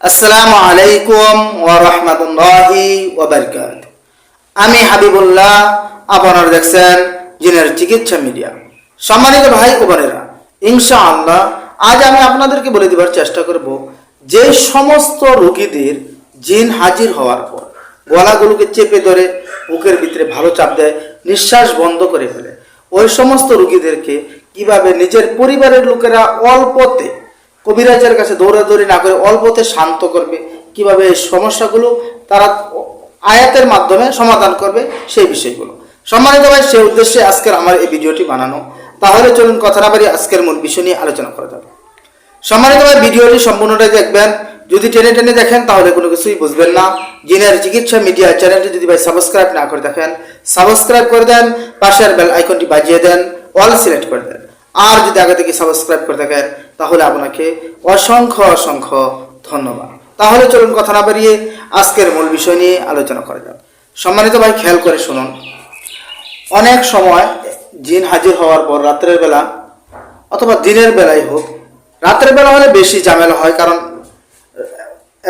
আসসালামু আলাইকুম ওয়া রাহমাতুল্লাহি ওয়া বারাকাত আমি হাবিবুল্লাহ, আপনারা দেখছেন জিনের চিকিৎসা মিডিয়া। সম্মানিত ভাই ও বোনেরা, ইনশাআল্লাহ আজ আমি আপনাদেরকে বলে দেবার চেষ্টা করব যে সমস্ত রোগীদের জিন হাজির হওয়ার পর গলাগুলোকে চেপে ধরে বুকের ভিতরে ভালো চাপ দেয়, নিঃশ্বাস বন্ধ করে ফেলে। ওই সমস্ত রোগীদেরকে কীভাবে নিজের পরিবারের লোকেরা অল্পতে কবিরাজের কাছে দৌড়াদৌড়ি না করে অল্পতে শান্ত করবে। কীভাবে এই সমস্যাগুলো তারা আয়াতের মাধ্যমে সমাধান করবে সেই বিষয়গুলো। সম্মানিত ভাই, সেই উদ্দেশ্যে আজকের আমার এই ভিডিওটি বানানো। তাহলে চলুন কথা না বাড়ি আজকের মূল বিষয় নিয়ে আলোচনা করা যাবে সম্মানিত ভাই, ভিডিওটি সম্পূর্ণটাই দেখবেন। যদি টেনে টেনে দেখেন, তাহলে কোনো কিছুই বুঝবেন না। জিনের চিকিৎসা মিডিয়া চ্যানেলটি যদি ভাই সাবস্ক্রাইব না করে দেখেন সাবস্ক্রাইব করে দেন, পাশের বেল আইকনটি বাজিয়ে দেন অল সিলেক্ট করে দেন। আর যদি আগে থেকে সাবস্ক্রাইব করে থাকেন, তাহলে আপনাকে অসংখ্য অসংখ্য ধন্যবাদ। তাহলে চলুন কথা না বাড়িয়ে আজকের মূল বিষয় নিয়ে আলোচনা করা যাক। সম্মানিত ভাই, খেয়াল করে শুনুন। অনেক সময় জিন হাজির হওয়ার পর রাত্রের বেলা অথবা দিনের বেলায় হোক, রাত্রের বেলা হলে বেশি ঝামেলা হয় কারণ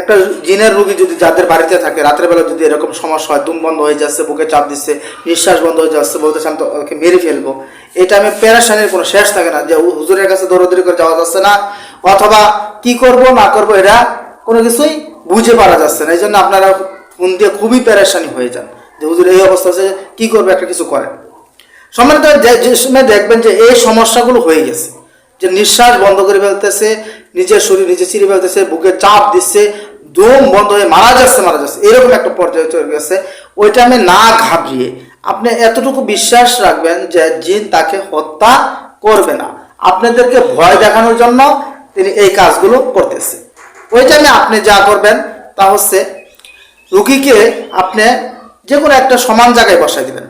একটা জিনের রুগী যদি যাদের বাড়িতে থাকে, রাতের বেলা যদি এরকম সমস্যা হয়, দুম বন্ধ হয়ে যাচ্ছে, বুকে চাপ দিচ্ছে, নিঃশ্বাস বন্ধ হয়ে যাচ্ছে, বলতে তো ওকে মেরে ফেলব, এটা আমি প্যারাসানির কোনো শেষ থাকে না যে হুজুরের কাছে দৌড়দৌড়ি করে যাওয়া যাচ্ছে না, অথবা কি করব, না করব, এরা কোনো কিছুই বুঝে পারা যাচ্ছে না। এই জন্য আপনারা ফোন দিয়ে খুবই প্যারাসানি হয়ে যান যে হুজুর এই অবস্থা আছে কি করবে, একটা কিছু করেন। সম্মানিত যে- সময় দেখবেন যে এই সমস্যাগুলো হয়ে গেছে, যে নিঃশ্বাস বন্ধ করে ফেলতেছে, নিজের শরীর নিজে চিরে ফেলতেছে, বুকে চাপ দিচ্ছে দম বন্ধ হয়ে মারা যাচ্ছে মারা যাচ্ছে। এরকম একটা পর্যায়ে চলে গেছে। ওই টাইমে না ঘাবড়িয়ে আপনি এতটুকু বিশ্বাস রাখবেন যে জিন তাকে হত্যা করবে না। আপনাদেরকে ভয় দেখানোর জন্য তিনি এই কাজগুলো করতেছে। ওই টাইমে আপনি যা করবেন তা হচ্ছে রুগীকে আপনি যে কোনো একটা সমান জায়গায় বসাই দিবেন।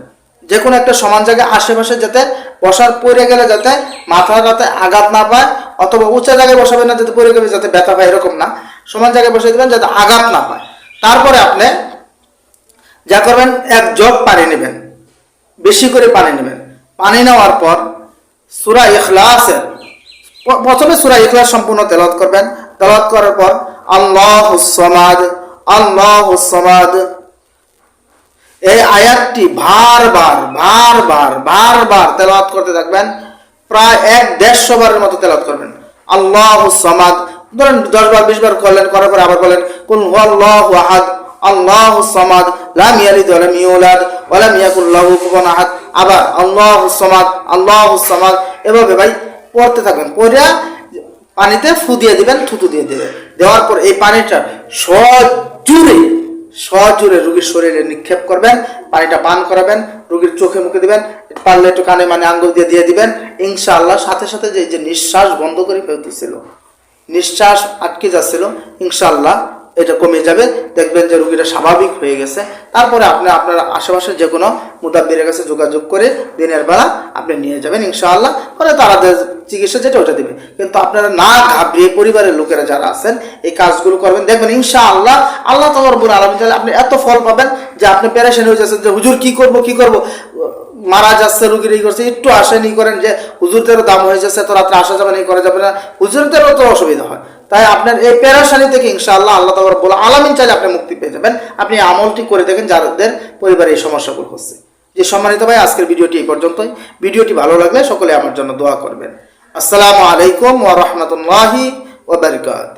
যে কোনো একটা সমান জায়গায় আশেপাশে যাতে বসার পড়ে গেলে যাতে মাথা যাতে আঘাত না পায় অথবা উঁচা জায়গায় বসাবেন না যাতে পড়ে গেলে যাতে ব্যথা পায়, এরকম না। সমান জায়গায় বসাই দিবেন যাতে আঘাত না পায় তারপরে আপনি যা করবেন, এক জগ পানি নেবেন। বেশি করে পানি নেবেন। পানি নেওয়ার পর সুরা ইখলাসের প্রথমে সুরা ইখলাস সম্পূর্ণ তেলাওয়াত করবেন। তেলাওয়াত করার পর আল্লাহ সমাদ আল্লাহ সমাদ। এই আয়াতটি বারবার বারবার বারবার তেলাওয়াত করতে থাকবেন। প্রায় এক দেড়শো বারের মতো তেলাওয়াত করবেন। আল্লাহ সমাদ ধরেন দশ বার, বিশ বার করলেন, করার পরে আবার বলেন, কুল হুয়াল্লাহু আহাদ, আল্লাহ সমাদ লাম ইয়ালিদ ওয়া লাম ইউলাদ ওয়া লাম ইয়াকুল লাহু কুফুয়ান আহাদ। আবার, আল্লাহ সমাদ আল্লাহ সমাদ। এভাবে ভাই পড়তে থাকবেন পড়ে পানিতে ফু দিয়ে দিবেন, থুতু দিয়ে দিবেন। দেওয়ার পর এই পানিটা সজুরে, সজোরে রুগীর শরীরে নিক্ষেপ করবেন, পানিটা পান করাবেন, রুগীর চোখে মুখে দিবেন, পারলে একটু কানে মানে আঙ্গুল দিয়ে দিয়ে দিবেন। ইনশাআল্লাহ সাথে সাথে যে যে নিঃশ্বাস বন্ধ করে ফেলতেছিল নিঃশ্বাস আটকে যাচ্ছিল, ইনশাআল্লাহ এটা কমে যাবে। দেখবেন যে রুগীটা স্বাভাবিক হয়ে গেছে। তারপরে আপনি আপনার আশেপাশে যে কোনো মুদাব্বিরের কাছে যোগাযোগ করে দিনের বেলা আপনি নিয়ে যাবেন, ইনশাআল্লাহ। পরে তারা চিকিৎসা যেটা ওটা দেবে। কিন্তু আপনারা না ঘাবড়িয়ে পরিবারের লোকেরা যারা আছেন, এই কাজগুলো করবেন। দেখবেন ইনশাআল্লাহ আল্লাহ তোমার বোন তাহলে আপনি এত ফল পাবেন যে আপনি প্যারেশন হয়ে যাচ্ছেন যে, হুজুর কি করব কি করব? মারা যাচ্ছে রুগীর এই করছে, একটু আশানি করেন যে হুজুরদেরও দাম হয়ে যাচ্ছে তো রাত্রে আসা যাবে না করা যাবে না। হুজুরদেরও তো অসুবিধা হয়। তাই আপনার এই পেরাশানি থেকে ইনশাআল্লাহ আল্লাহ তাবার বলে আলামিন চাইলে আপনি মুক্তি পেয়ে যাবেন। আপনি আমলটি করে দেখেন, যাদের পরিবারে এই সমস্যাগুলো হচ্ছে। যে সম্মানিত ভাই, আজকের ভিডিওটি এই পর্যন্তই। ভিডিওটি ভালো লাগলে সকলে আমার জন্য দোয়া করবেন। আসসালামু আলাইকুম ওয়া রাহমাতুল্লাহি ওয়া বারাকাতুহু।